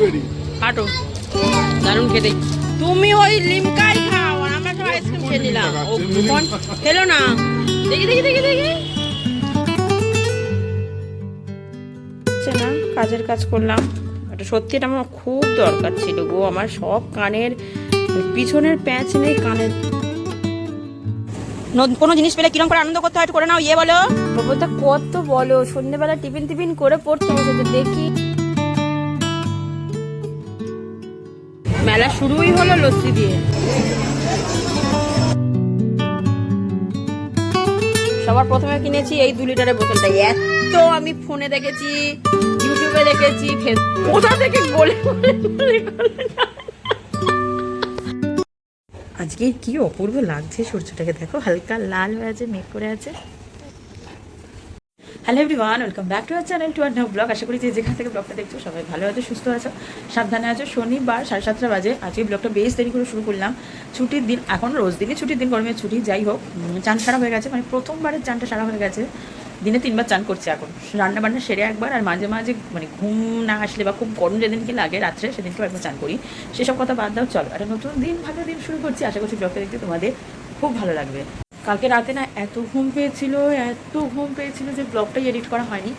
বেরি। হাঁটো দারুণ খেতে। তুমি ওই লিমকাই খাও আর আমরা সব আইসক্রিম খেয়ে নিলাম। ও কোন খেলো না। দেখি দেখি দেখি দেখি। হচ্ছে না কাজের কাজ করলাম। এটা সত্যি এটা আমার খুব দরকার ছিল গো। আমার সব কানের পিছনের প্যাঁচ নেই কানের। কোনো জিনিস পেলে কিরম করে আনন্দ করতে হয় করে নাও ইয়ে বলো। বাবুটা কত বলো। সন্ধ্যেবেলা টিফিন টিফিন করে পড়তে বসেছে দেখি। মেলা শুরুই হলো লস্যি দিয়ে সবার প্রথমে কিনেছি এই দু লিটারের বোতলটা এত আমি ফোনে দেখেছি ইউটিউবে দেখেছি কোথা থেকে না। আজকে কি অপূর্ব লাগছে সূর্যটাকে দেখো হালকা লাল হয়ে আছে মেঘ করে আছে hello everyone welcome back to our channel to our vlog আশা করি যে যেখান থেকে ব্লগটা দেখছ, সবাই ভালো আছো, সুস্থ আছো। সাবধানে আছো। শনিবার সাড়ে সাতটা বাজে। আজকে ব্লগটা বেশ দেরি করে শুরু করলাম। ছুটির দিন, এখন রোজ দিনই ছুটির দিন, গরমের ছুটি, যাই হোক। চান সারা হয়ে গেছে মানে প্রথমবারের চানটা সারা হয়ে গেছে। দিনে তিনবার চান করছি এখন। রান্না বান্না সেরে একবার, আর মাঝে মাঝে মানে ঘুম না আসলে বা খুব গরম যেদিনকে লাগে, রাত্রে সেদিনকে একবার চান করি। সেসব কথা বাদ দাও, চলো। একটা নতুন দিন, ভালো দিন শুরু করছি। আশা করছি ব্লগটা দেখতে তোমাদের খুব ভালো লাগবে। কালকে রাতে না এত ঘুম পেয়েছিল, এত ঘুম পেয়েছিল যে ব্লগটাই এডিট করা হয়নি।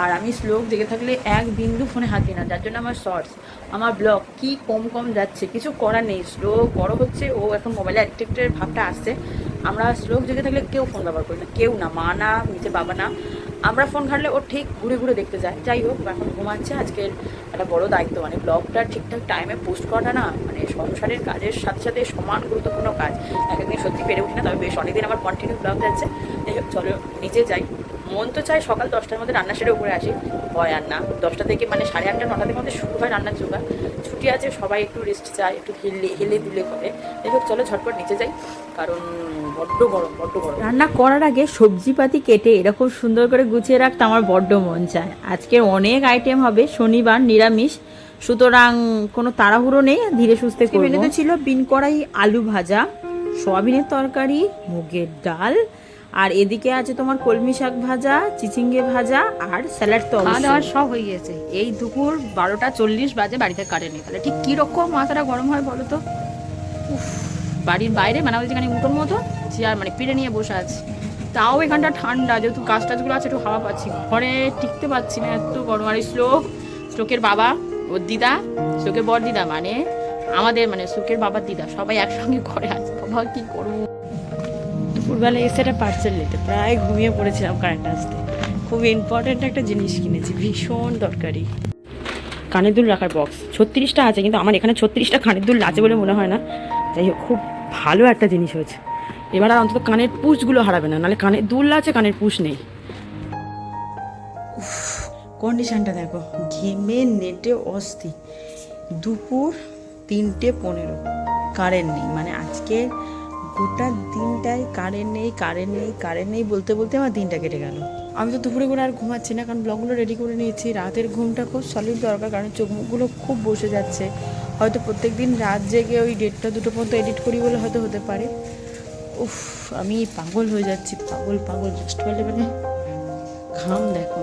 আর আমি শ্লোক দেখে থাকলে এক বিন্দু ফোনে হাতি না, যার জন্য আমার শর্টস আমার ব্লগ কি কম কম যাচ্ছে, কিছু করার নেই। শ্লোক বড় হচ্ছে, ও এখন মোবাইলে অ্যাডিক্টেডের ভাবটা আসছে। আমরা শ্লোক জেগে থাকলে কেউ ফোন ব্যবহার করি না, কেউ না, মা না নিজে বাবা না। আমরা ফোন ঘাটলে ও ঠিক ঘুরে ঘুরে দেখতে যায়। যাই হোক, এখন ঘুমাচ্ছে। আজকের একটা বড় দায়িত্ব মানে ব্লগটা ঠিকঠাক টাইমে পোস্ট করাটা না মানে সংসারের কাজের সাথে সাথে সমান গুরুত্বপূর্ণ কাজ। এক একদিন সত্যি পেরে উঠি না, তবে বেশ অনেকদিন আমার কন্টিনিউ ব্লগ যাচ্ছে। যাই হোক, চলো, নিচে যাই। মন তো চাই সকাল দশটার মধ্যে রান্না সেরে উপরে আসি। হয় আর না। দশটা থেকে মানে সাড়ে আটটা নটা থেকে মধ্যে শুরু হয় রান্নার জোগাড়। ছুটি আছে সবাই একটু রেস্ট চায় একটু হিলে হেলে দুলে করে। যাই হোক চলো ঝটপট নিচে যাই কারণ বড্ড গরম বড্ড গরম। রান্না করার আগে সবজিপাতি কেটে এরকম সুন্দর করে গুছিয়ে রাখতে আমার বড্ড মন চায়। আজকে অনেক আইটেম হবে শনিবার নিরামিষ। সুতরাং কোনো তাড়াহুড়ো নেই ধীরে সুস্থে মেনুতে ছিল বিন কড়াই আলু ভাজা সয়াবিনের তরকারি মুগের ডাল আর এদিকে আছে তোমার কলমি শাক ভাজা চিচিঙ্গে ভাজা আর স্যালাড তো খাওয়া দাওয়া সব হয়ে গেছে। এই দুপুর বারোটা চল্লিশ বাজে বাড়িতে কাটেনি তাহলে ঠিক কীরকম মাথাটা গরম হয় বলো তো? বাড়ির বাইরে মানে আমাদের যেখানে উঠোর মতো চেয়ার মানে পিড়ে নিয়ে বসে আছি। তাও এখানটা ঠান্ডা যেহেতু গাছ টাছগুলো আছে একটু হাওয়া পাচ্ছি। ঘরে টিকতে পারছি না এত গরম। আর শ্লোক শ্লোকের বাবা ওর দিদা শ্লোকের বর দিদা মানে আমাদের মানে শ্লোকের বাবার দিদা সবাই একসঙ্গে ঘরে আছে। বাবা কী করব? দুপুরবেলা এসে একটা পার্সেল নিতে। প্রায় ঘুমিয়ে পড়েছিলাম কারেন্ট আসতে। খুব ইম্পর্ট্যান্ট একটা জিনিস কিনেছি, ভীষণ দরকারি। কানের দুল রাখার বক্স ছত্রিশটা আছে, কিন্তু আমার এখানে ছত্রিশটা কানের দুল আছে বলে মনে হয় না। যাই হোক, খুব ভালো একটা জিনিস হয়েছে। এবার আর অন্তত কানের পুষগুলো হারাবে না, নাহলে কানের দুল আছে, কানের পুষ নেই। কন্ডিশনটা দেখো, ঘেমে নেটে অস্থি। দুপুর তিনটে পনেরো কারেন্ট নেই। মানে আজকে গোটা দিনটাই কারেন্ট নেই কারেন্ট নেই কারেন্ট নেই বলতে বলতে আমার দিনটা কেটে গেল। আমি তো দুপুরে করে আর ঘুমাচ্ছি না, কারণ ব্লগগুলো রেডি করে নিয়েছি। রাতের ঘুমটা খুব সলিড দরকার, কারণ চোখ মুখগুলো খুব বসে যাচ্ছে। হয়তো প্রত্যেক দিন রাত জেগে ওই ডেটটা দুটো পর্যন্ত এডিট করি বলে হয়তো হতে পারে। উফ, আমি পাগল হয়ে যাচ্ছি, পাগল পাগল জাস্ট বলে মানে ঘাম দেখো।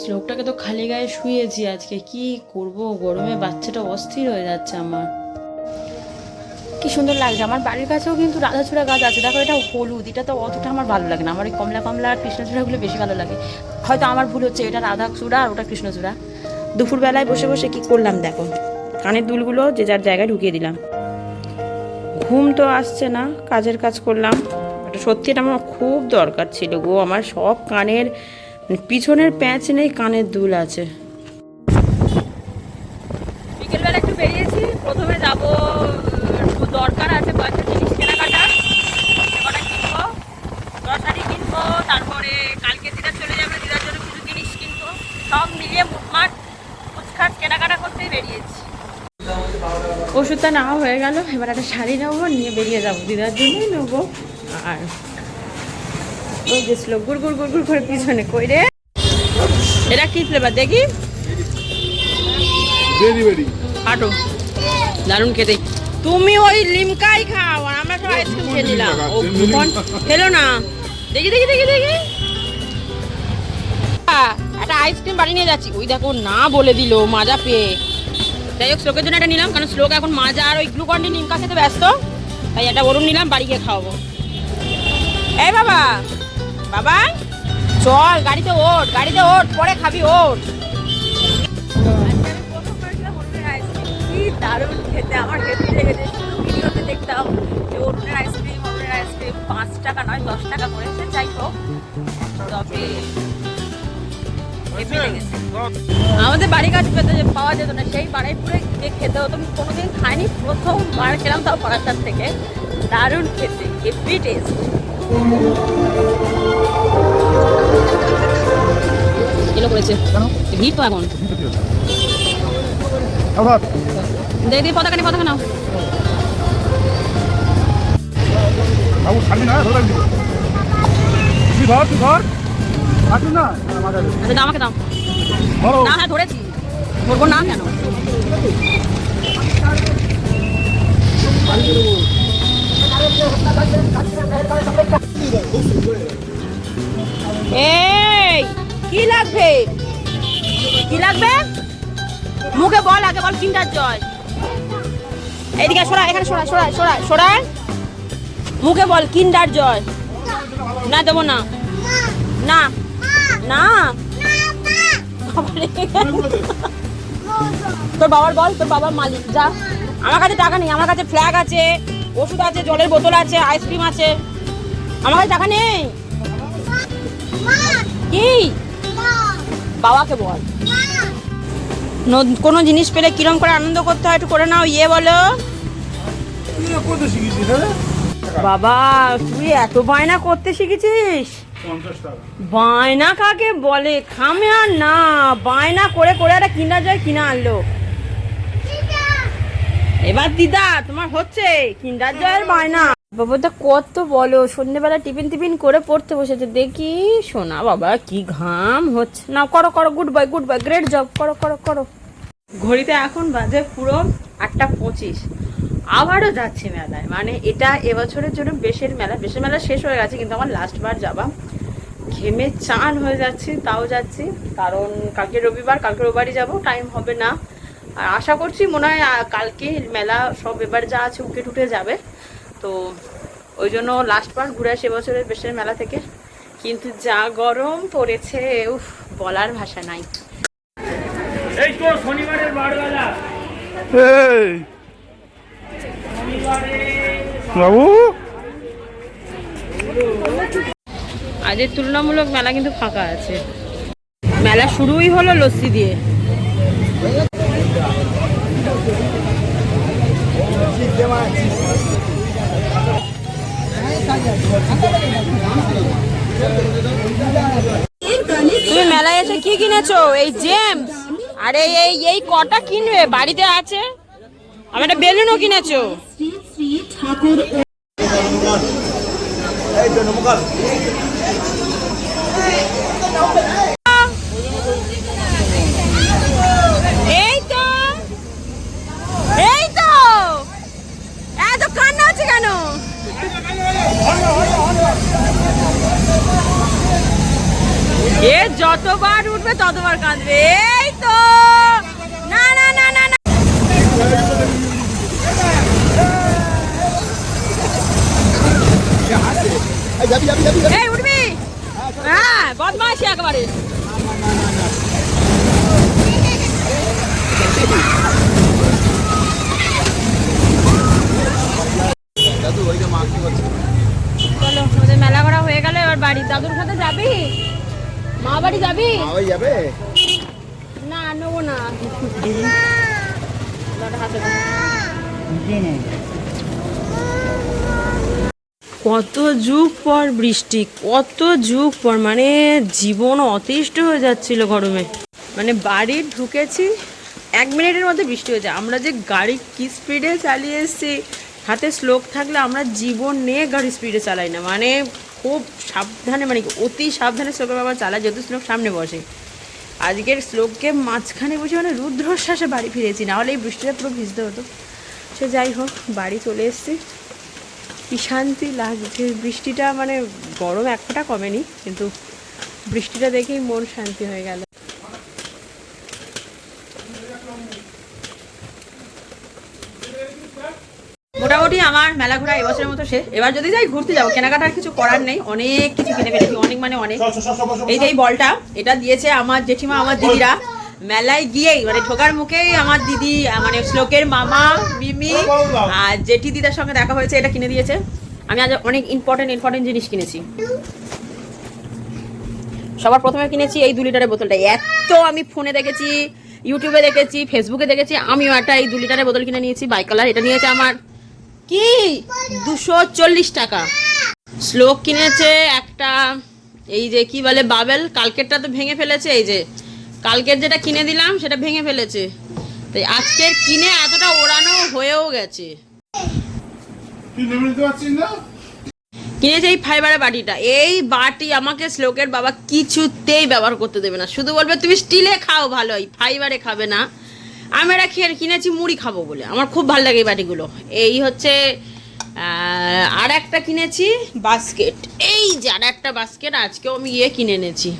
শ্লোকটাকে তো খালি গায়ে শুয়েছি আজকে, কি করব? গরমে বাচ্চাটা অস্থির হয়ে যাচ্ছে আমার। কি সুন্দর লাগছে। আমার বাড়ির কাছেও কিন্তু রাধাচূড়া গাছ আছে। দেখো, এটা হলুদ, এটা তো অতটা আমার ভালো লাগে না। আমার এই কমলা কমলা আর কৃষ্ণচূড়াগুলো বেশি ভালো লাগে। হয়তো আমার ভুল হচ্ছে, এটা রাধা চূড়া আর ওটা কৃষ্ণচূড়া। দুপুরবেলায় বসে বসে কি করলাম দেখো। কানের দুলগুলো যে যার জায়গায় ঢুকিয়ে দিলাম। ঘুম তো আসছে না, কাজের কাজ করলাম। এটা সত্যি এটা আমার খুব দরকার ছিল গো। আমার সব কানের মানে পিছনের প্যাঁচ নেই, কানের দুল আছে বিকেলবেলা একটু বেরিয়েছি প্রথমে যাব দরকার আছে কয়েকটা জিনিস কেনাকাটা কটা কিনবো গ্রসারি কিনবো তারপরে কালকে দিদা চলে যাবে দিদার জন্য কিছু জিনিস কিনবো সব মিলিয়ে মুটমাট ফুচখাট কেনাকাটা করতেই বেরিয়েছি। ওষুধটা নেওয়া হয়ে গেল এবার একটা শাড়ি নেব নিয়ে বেরিয়ে যাব। দিদার জন্যই নেব। আর ওই যে শ্লোক গুড় গুড় গুড় গুড় করে পিছনে কই রে? এটা কি ফ্লেভার দেখি। হাঁটো দারুণ খেতে। তুমি ওই লিমকাই খাও আর আমরা সব আইসক্রিম খেয়ে নিলাম। ও খেলো না। দেখি দেখি দেখি দেখি। আইসক্রিম বাড়ি নিয়ে যাচ্ছি। ওই দেখো, না বলে দিল, মাজা পেয়ে। যাই হোক, শ্লোকের জন্য এটা নিলাম, কারণ শ্লোক এখন মাজা আর ওই গ্লুকন্ডি নিমকা খেতে ব্যস্ত? তাই এটা ওরম নিলাম, বাড়ি গিয়ে খাওয়াবো। এই বাবা! বাবা! চল, গাড়িতে ওঠ গাড়িতে ওঠ, পরে খাবি, ওঠ। দারুণ খেতে, আমার লেগেছে। ভিডিওতে দেখতাম যে অরুণের আইসক্রিম অরুণের আইসক্রিম পাঁচ টাকা নয়, দশ টাকা করে। যাই হোক, তবে আমাদের বাড়ি কাছে পেতে পাওয়া যেত না সেই বাড়াইপুরে গিয়ে খেতে হতো। আমি কোনোদিন খাইনি প্রথম বার খেলাম তাও পড়াশার থেকে। দারুণ খেতে হেভি টেস্ট এলো করেছে? ভিড় তো এখন। দেখি পতাকা নিয়ে পতাকা নাও। না ধরে তুই ধর তুই ধর। আসুন না মাথা আচ্ছা দাও আমাকে দাও। না হ্যাঁ ধরেছি। ধরবো না কেন? এই কি লাগবে? কি লাগবে? মুখে বল আগে বল কিন্ডার জয়। এইদিকে সরা এখানে সরা সরা সরা সরা মুখে বল কিন্ডার জয়। না দেবো না। না। না। তোর বাবার বল তোর বাবার মালিক যা। আমার কাছে টাকা নেই আমার কাছে ফ্ল্যাগ আছে ওষুধ আছে জলের বোতল আছে আইসক্রিম আছে। আমার কাছে টাকা নেই। কি? বাবাকে বল। ন- কোনো জিনিস পেলে কিরম করে আনন্দ করতে হয় একটু করে নাও ইয়ে বলো। বাবা তুই এত বায়না করতে শিখেছিস? বায়না কাকে বলে? খামে আর না, বায়না করে করে একটা কিনা যায়, কিনা আনলো। এবার দিদা, তোমার হচ্ছে? কিন্ডার জয়ের বায়না। বাবাটা কত বলো? সন্ধ্যেবেলা টিফিন টিফিন করে পড়তে বসেছে। দেখি শোনা বাবা, কি ঘাম হচ্ছে। না করো করো good bye good bye great job করো করো করো। ঘড়িতে এখন বাজে পুরো আটটা পঁচিশ। আবারও যাচ্ছে মেলায়। মানে এটা এবছরের জন্য বেশের মেলা। বেশের মেলা শেষ হয়ে গেছে, কিন্তু আমার লাস্ট বার যাবা। ঘেমে চান হয়ে যাচ্ছি তাও যাচ্ছি। কারণ কালকে রবিবার কালকে রবিবারই যাব টাইম হবে না। আর আশা করছি মনে হয় কালকে মেলা সব এবার যা আছে উঠে টুটে যাবে। তো ওই জন্য লাস্ট বার ঘুরে আসি এবছরের বেশের মেলা থেকে। কিন্তু যা গরম পড়েছে উফ বলার ভাষা নাই। এই তো শনিবারের বারবেলা এই। বাবু। আজের তুলনামূলক মেলা কিন্তু ফাঁকা আছে। মেলা শুরুই হলো লস্যি দিয়ে। তুমি মেলায় এসে কি কিনেছো? এই জেমস? আরে এই এই কটা কিনবে? বাড়িতে আছে? আমি একটা বেলুনও কিনেছো। এই তো এই তো এত কান্না হচ্ছে কেন? এ যতবার উঠবে ততবার কাঁদবে। এই তো না না না না। না এই বদমাইশি একবারে। চলো আমাদের মেলা করা হয়ে গেল এবার বাড়ি। দাদুর সাথে যাবি? মা বাড়ি যাবি? যাবে? না নেব না। হাতে। কত যুগ পর বৃষ্টি, কত যুগ পর মানে জীবন অতিষ্ঠ হয়ে যাচ্ছিল গরমে। মানে বাড়ি ঢুকেছি, এক মিনিটের মধ্যে বৃষ্টি হয়েছে আমরা যে গাড়ি কি স্পিডে চালিয়ে এসেছি, হাতে স্লোক থাকলে আমরা জীবন নিয়ে গাড়ি স্পিডে চালাই না। মানে খুব সাবধানে মানে অতি সাবধানে স্লোকের বাবা চালায়, যেহেতু স্লোক সামনে বসে। আজকের স্লোককে মাঝখানে বসে মানে রুদ্রশ্বাসে বাড়ি ফিরেছি নাহলে এই বৃষ্টিটা পুরো ভিজতে হতো। সে যাই হোক, বাড়ি চলে এসেছি। কি শান্তি লাগছে? বৃষ্টিটা মানে গরম এক ফোঁটা কমেনি কিন্তু বৃষ্টিটা দেখেই মন শান্তি হয়ে গেল। মোটামুটি আমার মেলা ঘোরা এবছরের মতো শেষ। এবার যদি যাই ঘুরতে যাব কেনাকাটার কিছু করার নেই অনেক কিছু কিনে ফেলেছি অনেক মানে অনেক। এই যে বলটা এটা দিয়েছে আমার জেঠিমা আমার দিদিরা। মেলায় গিয়েই মানে ঢোকার মুখেই আমার দিদি মানে শ্লোকের মামা, মিমি, আর জেঠি দিদার সঙ্গে দেখা হয়েছে, এটা কিনে দিয়েছে। আমি আজ অনেক ইম্পর্টেন্ট ইম্পর্টেন্ট জিনিস কিনেছি। সবার প্রথমে কিনেছি এই দু লিটারের বোতলটা। এত আমি ফোনে দেখেছি, ইউটিউবে দেখেছি ফেসবুকে দেখেছি, আমিও একটা এই দু লিটারের বোতল কিনে নিয়েছি বাই কালার এটা নিয়েছে আমার। কি? দুশো চল্লিশ টাকা। শ্লোক কিনেছে একটা, এই যে কি বলে, বাবেল, কালকেরটা তো ভেঙে ফেলেছে, এই যে কালকের যেটা কিনে দিলাম সেটা ভেঙে ফেলেছে। তাই আজকের কিনে এতটা ওড়ানো হয়েও গেছে। কিনেছে এই ফাইবারের বাটিটা। এই বাটি আমাকে শ্লোকের বাবা কিছুতেই ব্যবহার করতে দেবে না। শুধু বলবে তুমি স্টিলে খাও ভালোই। ফাইবারে খাবে না। আমি এটা খেয়ে কিনেছি মুড়ি খাব বলে। আমার খুব ভালো লাগে এই বাটিগুলো। এই হচ্ছে আর একটা কিনেছি বাস্কেট এই যে আর একটা বাস্কেট আজকেও আমি ইয়ে কিনে এনেছি।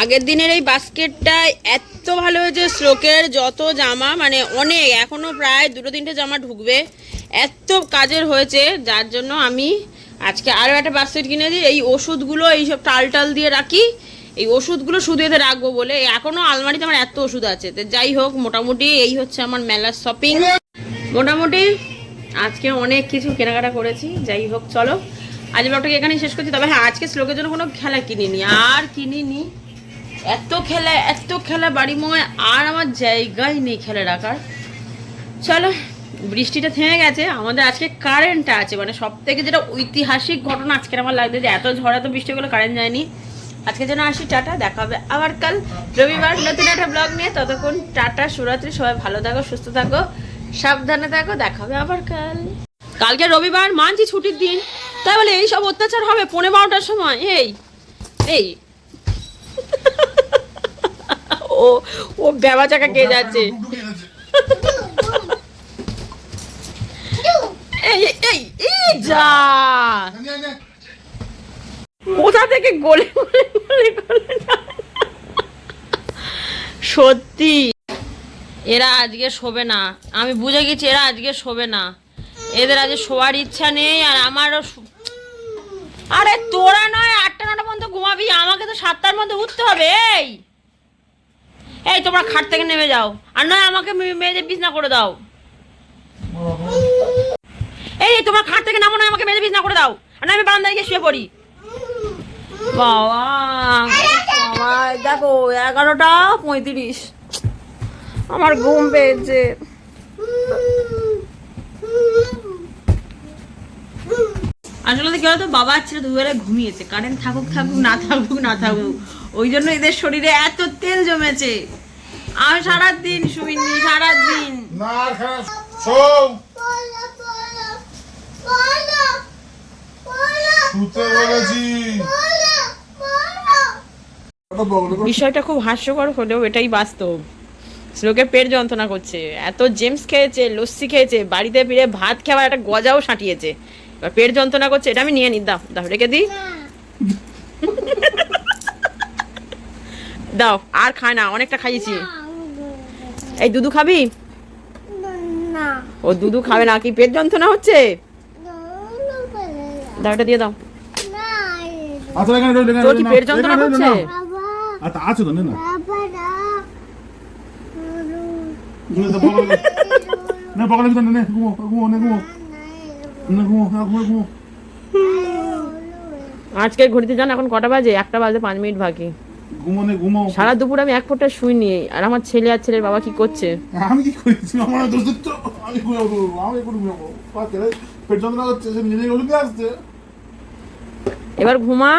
আগের দিনের এই বাস্কেটটা এত ভালো হয়েছে শ্লোকের যত জামা মানে অনেক, এখনও প্রায় দুটো তিনটে জামা ঢুকবে। এত কাজের হয়েছে, যার জন্য আমি আজকে আরও একটা বাস্কেট কিনেছি। এই ওষুধগুলো এইসব টাল টাল দিয়ে রাখি। এই ওষুধগুলো শুধু এতে রাখব বলে এখনও আলমারিতে আমার এত ওষুধ আছে। তো যাই হোক, মোটামুটি এই হচ্ছে আমার মেলার শপিং। মোটামুটি আজকে অনেক কিছু কেনাকাটা করেছি। যাই হোক, চলো। আজ ব্লগটাকে এখানেই শেষ করছি। তবে হ্যাঁ আজকে শ্লোকের জন্য কোনো খেলা কিনিনি, আর কিনিনি। এত খেলা এত খেলা বাড়ি ময় আর আমার জায়গায় নেই খেলা রাখার চলো, বৃষ্টিটা থেমে গেছে। আমাদের আজকে কারেন্টটা আছে মানে সব থেকে যেটা ঐতিহাসিক ঘটনা আজকের আমার লাগছে যে এত ঝড় এত বৃষ্টি হলো কারেন্ট যায়নি। আজকে যেন আসি, টাটা, দেখা হবে আবার কাল রবিবার। নতুন একটা ব্লগ নিয়ে, ততক্ষণ টাটা শিবরাত্রি সবাই ভালো থাকো, সুস্থ থাকো, সাবধানে থাকো, দেখা হবে আবার কাল। কালকে রবিবার, মানছি ছুটির দিন। তাই বলে এইসব অত্যাচার হবে পনেরো বারোটার সময়, এই এই। ও ও বেবা চাকা কে যাচ্ছে? এই যা। কোথা থেকে গলে গলে সত্যি। এরা আজকে শোবে না। আমি বুঝে গেছি এরা আজকে শোবে না। এদের আজকে শোয়ার ইচ্ছা নেই আর আমারও আরে তোরা নয়, আটটা, নটা পর্যন্ত ঘুমাবি, আমাকে তো সাতটার মধ্যে উঠতে হবে, এই। এই, তোমরা খাট থেকে নেমে যাও, আর নয়, আমাকে মেয়েদের বিছনা করে দাও। এই তোমার খাট থেকে নামো না আমাকে মেয়েদের বিছনা করে দাও, আর আমি বারান্দায় গিয়ে শুয়ে পড়ি। বাবা দেখো, এগারোটা পঁয়ত্রিশ। আমার ঘুম পেয়েছে। আসলে কি হতো বাবা ছিল দুবেলা ঘুমিয়েছে। কারেন্ট থাকুক থাকুক না থাকুক না থাকুক। ওই জন্য এদের শরীরে এত তেল জমেছে। আমি সারাদিন শুইনি সারাদিন। বিষয়টা খুব হাস্যকর হলেও এটাই বাস্তব। শ্লোকের পেট যন্ত্রণা করছে। এত জেমস খেয়েছে লস্যি খেয়েছে বাড়িতে ফিরে ভাত খাওয়ার একটা গজাও সাঁটিয়েছে। পেট যন্ত্রণা করছে এটা আমি নিয়ে নি দাও দাও রেখে দিই। দাও আর খায় না অনেকটা খাইয়েছি। এই দুধু খাবি? ও দুধু খাবে না কি পেট যন্ত্রণা হচ্ছে? দাও এটা দিয়ে দাও। আচ্ছা তোর কি পেট যন্ত্রণা না। আচ্ছা তো নে না বগলে না বগলে ভিতরে নে ঘুমো ঘুমো নে ঘুমো। না ঘুমো হ্যাঁ ঘুমো ঘুমো আজকে ঘড়িতে যান এখন কটা বাজে? একটা বাজে পাঁচ মিনিট বাকি। ঘুমোনে ঘুমো সারা দুপুর আমি এক ফোঁটা শুইনি। আর আমার ছেলে আর ছেলের বাবা কি করছে? আমি কি করেছি আমার দোষ তো আমি ঘুমাবো আমি ঘুমাবো। পেট যন্ত্রণা হচ্ছে নিজে আসছে। এবার ঘুমা।